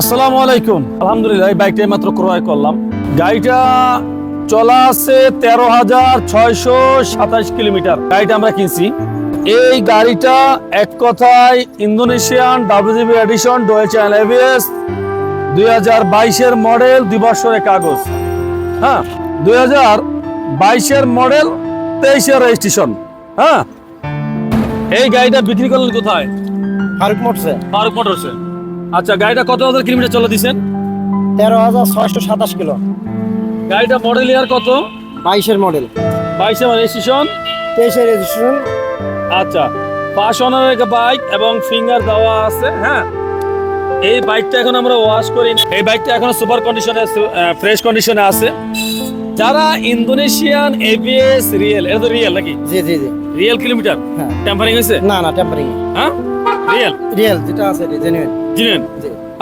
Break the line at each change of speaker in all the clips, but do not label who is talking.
আসসালামু আলাইকুম। আলহামদুলিল্লাহ এই বাইকটা মাত্র ক্রয় করলাম। গাড়িটা চলা আছে তেরো হাজার ছয়শো সাতাশ কিলোমিটার। গাড়িটা আমরা কিনছি। এই গাড়িটা এক কথায় Indonesian WGB edition dual channel ABS দুই হাজার বাইশের মডেল দুই বছরের কাগজ। হ্যাঁ দুই হাজার বাইশের মডেল তেইশের রেজিস্ট্রেশন হ্যাঁ। এই গাড়িটা বিক্রি করলেন কোথায়?
ফারুক মোটরসে।
ফারুক মোটরসে। আচ্ছা গাড়িটা কত হাজার কিলোমিটার চলে দিছেন?
তেরো হাজার ছয়শো সাতাশ কিলো।
গাড়িটা মডেল ইয়ার কত?
বাইশের মডেল
বাইশে রেজিস্ট্রেশন
তেইশের রেজিস্ট্রেশন
আচ্ছা পাঁচ অনারের একটা বাইক এবং ফিঙ্গার দেওয়া আছে হ্যাঁ? এই বাইকটা এখন আমরা ওয়াশ করি। এই বাইকটা এখন সুপার কন্ডিশনে ফ্রেশ কন্ডিশনে আছে। যারা ইন্দোনেশিয়ান এবিএস রিয়েল এটা তো রিয়েল নাকি?
জি জি জি।
রিয়েল কিলোমিটার
হ্যাঁ।
টেম্পারিং হয়েছে?
না না টেম্পারিং
হ্যাঁ? রিয়েল
রিয়েল যেটা আছে জেনুইন
জিনেন?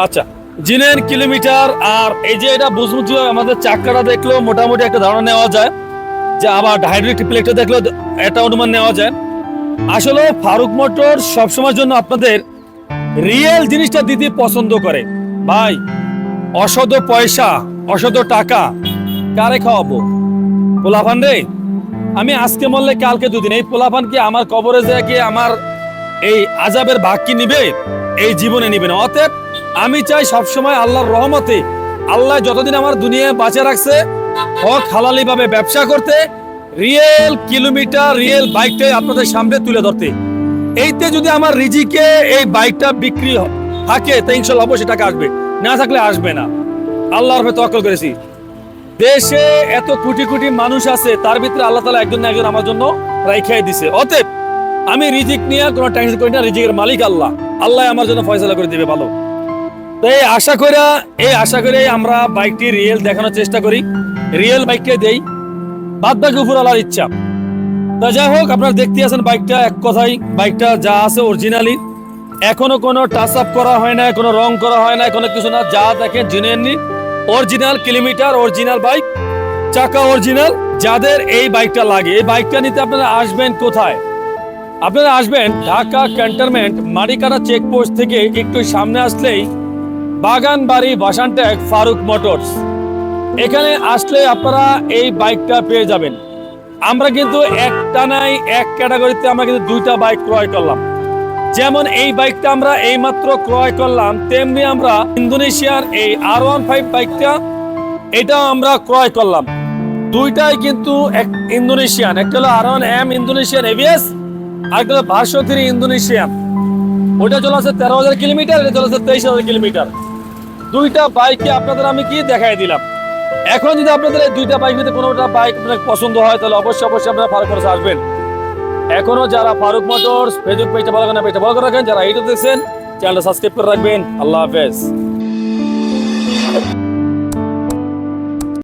আচ্ছা জিনেন কিলোমিটার আর এই যে এটা বুঝবুঝ আমাদের চাক্কাটা দেখলেও মোটামুটি একটা ধারণা নেওয়া যায়। যে আবার হাইড্রোলিক প্লেটটা দেখলেও এটা অনুমান নেওয়া যায়। আসলে ফারুক মোটর সবসময়ের জন্য আপনাদের রিয়েল জিনিসটা দিতে পছন্দ করে। ভাই অসদ পয়সা অসদ টাকা কারে খাওয়াবো? পোলাফান রে আমি আজকে মরলে কালকে দুদিন। এই পোলাফান কি আমার কবরে যায় কি আমার এই আজাবের ভাগ কি নিবে? এই জীবনে নিবে না অতএব আমি চাই সবসময় আল্লাহর রহমতে আল্লাহ যতদিন আমার দুনিয়ায় বাঁচে রাখছে, হক হালালি ভাবে ব্যবসা করতে রিয়েল কিলোমিটার রিয়েল বাইকটাই আপনাদের সামনে তুলে ধরতে। এইতে যদি আমার রিজিকে এই বাইকটা বিক্রি থাকে, তো ইনশাল্লাহ অবশ্যই টাকা আসবে। না থাকলে আসবে না। আল্লাহর উপরে তওয়াক্কুল করেছি। দেশে এত কোটি কোটি মানুষ আছে, তার ভিতরে আল্লাহ তালা একজন না একজন আমার জন্য রাইখাই দিছে। অতএব আমি রিজিক নিয়ে কোনো টেনশন করি না, রিজিকের মালিক আল্লাহ। আল্লাহ আমার জন্য ফয়সালা করে দিবে, ভালো। তো এই আশা করে এই আশা করে আমরা বাইকটি রিয়েল দেখানোর চেষ্টা করি। রিয়েল বাইককে দেই। বাদ বাকি উপর আল্লাহর ইচ্ছা। তা যাই হোক, আপনারা দেখতে আছেন বাইকটা এক কথাই বাইকটা যা আছে অরিজিনালি এখনও কোনো টাচ আপ করা হয় না কোনো রং করা হয় না কোনো কিছু না। যা দেখেন genuinely original kilometre original bike চাকা অরিজিনাল যাদের এই বাইকটা লাগে। এই বাইকটা নিতে আপনারা আসবেন কোথায়? আপনারা আসবেন ঢাকা ক্যান্টনমেন্ট মারিকাটা চেকপোস্ট থেকে একটু সামনে আসলেই বাগান বাগানবাড়ি বাসানট্যাগ ফারুক মোটরস। এখানে আসলে আপনারা এই বাইকটা পেয়ে যাবেন। আমরা কিন্তু একটা নাই এক ক্যাটাগরিতে আমরা কিন্তু দুইটা বাইক ক্রয় করলাম। যেমন এই বাইকটা আমরা এইমাত্র ক্রয় করলাম, তেমনি আমরা ইন্দোনেশিয়ার এই আর ওয়ান ফাইভ বাইকটা, এটাও আমরা ক্রয় করলাম। দুইটাই কিন্তু এক ইন্দোনেশিয়ান, একটা হলো আর ওয়ান এম ইন্দোনেশিয়ান এভিএস আর একটা হলো ভাষ্য থ্রি ওটা চলে আছে তেরো হাজার কিলোমিটার, এটা চলে আছে তেইশ হাজার কিলোমিটার। দুইটা বাইকে আপনাদের আমি কি দেখাই দিলাম। এখন যদি আপনাদের এই দুইটা বাইক মধ্যে কোনোটা বাইক আপনার পছন্দ হয়, তাহলে অবশ্যই অবশ্যই আপনারা ফারুক মোটরস আসবেন। এখনও যারা ফারুক মোটরস ফেসবুক পেজটা ভালো করে পেজটা ভালো করে রাখেন, যারা এইটা দেখছেন চ্যানেলটা সাবস্ক্রাইব করে রাখবেন। আল্লাহ হাফেজ।